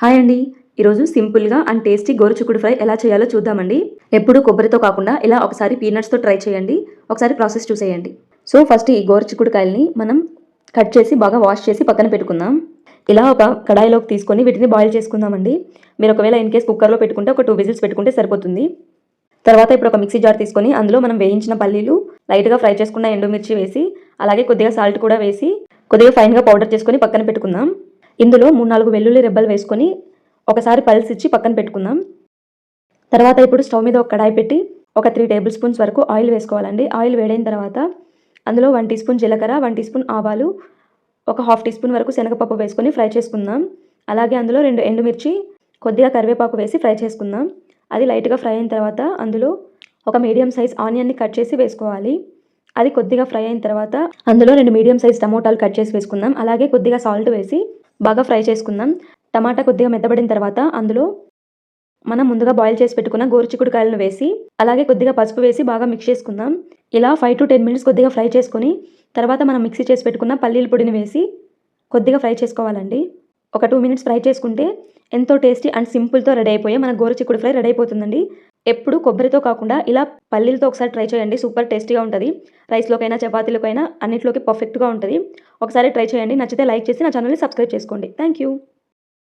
Hi అండి. ఈరోజు సింపుల్గా అండ్ టేస్టీ గోరుచుకుడు ఫ్రై ఎలా చేయాలో చూద్దామండి. ఎప్పుడు కొబ్బరితో కాకుండా ఇలా ఒకసారి పీనట్స్తో ట్రై చేయండి. ఒకసారి ప్రాసెస్ చూసేయండి. సో ఫస్ట్ ఈ గోరుచిక్కుడుకాయల్ని మనం కట్ చేసి బాగా వాష్ చేసి పక్కన పెట్టుకుందాం. ఇలా ఒక కడాయిలోకి తీసుకొని వీటిని బాయిల్ చేసుకుందామండి. మీరు ఒకవేళ ఇన్ కేస్ కుక్కర్లో పెట్టుకుంటే ఒక టూ విజిల్స్ పెట్టుకుంటే సరిపోతుంది. తర్వాత ఇప్పుడు ఒక మిక్సీ జార్ తీసుకొని అందులో మనం వేయించిన పల్లీలు లైట్గా ఫ్రై చేసుకున్న ఎండుమిర్చి వేసి అలాగే కొద్దిగా సాల్ట్ కూడా వేసి కొద్దిగా ఫైన్గా పౌడర్ చేసుకొని పక్కన పెట్టుకుందాం. ఇందులో మూడు నాలుగు వెల్లుల్లి రెబ్బలు వేసుకొని ఒకసారి పల్స్ ఇచ్చి పక్కన పెట్టుకుందాం. తర్వాత ఇప్పుడు స్టవ్ మీద ఒక కడాయి పెట్టి ఒక త్రీ టేబుల్ స్పూన్స్ వరకు ఆయిల్ వేసుకోవాలండి. ఆయిల్ వేడైన తర్వాత అందులో వన్ టీ స్పూన్ జీలకర్ర వన్ టీ స్పూన్ ఆవాలు ఒక హాఫ్ టీ స్పూన్ వరకు శనగపప్పు వేసుకొని ఫ్రై చేసుకుందాం. అలాగే అందులో రెండు ఎండుమిర్చి కొద్దిగా కరివేపాకు వేసి ఫ్రై చేసుకుందాం. అది లైట్గా ఫ్రై అయిన తర్వాత అందులో ఒక మీడియం సైజ్ ఆనియన్ని కట్ చేసి వేసుకోవాలి. అది కొద్దిగా ఫ్రై అయిన తర్వాత అందులో రెండు మీడియం సైజ్ టమోటాలు కట్ చేసి వేసుకుందాం. అలాగే కొద్దిగా సాల్ట్ వేసి బాగా ఫ్రై చేసుకుందాం. టమాటా కొద్దిగా మెత్తబడిన తర్వాత అందులో మనం ముందుగా బాయిల్ చేసి పెట్టుకున్న గోరుచిక్కుడుకాయలను వేసి అలాగే కొద్దిగా పసుపు వేసి బాగా మిక్స్ చేసుకుందాం. ఇలా ఫైవ్ టు టెన్ మినిట్స్ కొద్దిగా ఫ్రై చేసుకొని తర్వాత మనం మిక్సీ చేసి పెట్టుకున్న పల్లీల పొడిని వేసి కొద్దిగా ఫ్రై చేసుకోవాలండి. ఒక టూ మినిట్స్ ఫ్రై చేసుకుంటే ఎంతో టేస్టీ అండ్ సింపుల్తో రెడీ అయిపోయే మన గోరుచిక్కుడు ఫ్రై రెడీ అయిపోతుందండి. ఎప్పుడు కొబ్బరితో కాకుండా ఇలా పల్లీలతో ఒకసారి ట్రై చేయండి. సూపర్ టేస్టీగా ఉంటుంది. రైస్లోకైనా చపాతీలకైనా అన్నింటిలోకి పర్ఫెక్ట్గా ఉంటుంది. ఒకసారి ట్రై చేయండి. నచ్చితే లైక్ చేసి నా ఛానల్ని సబ్స్క్రైబ్ చేసుకోండి. Thank you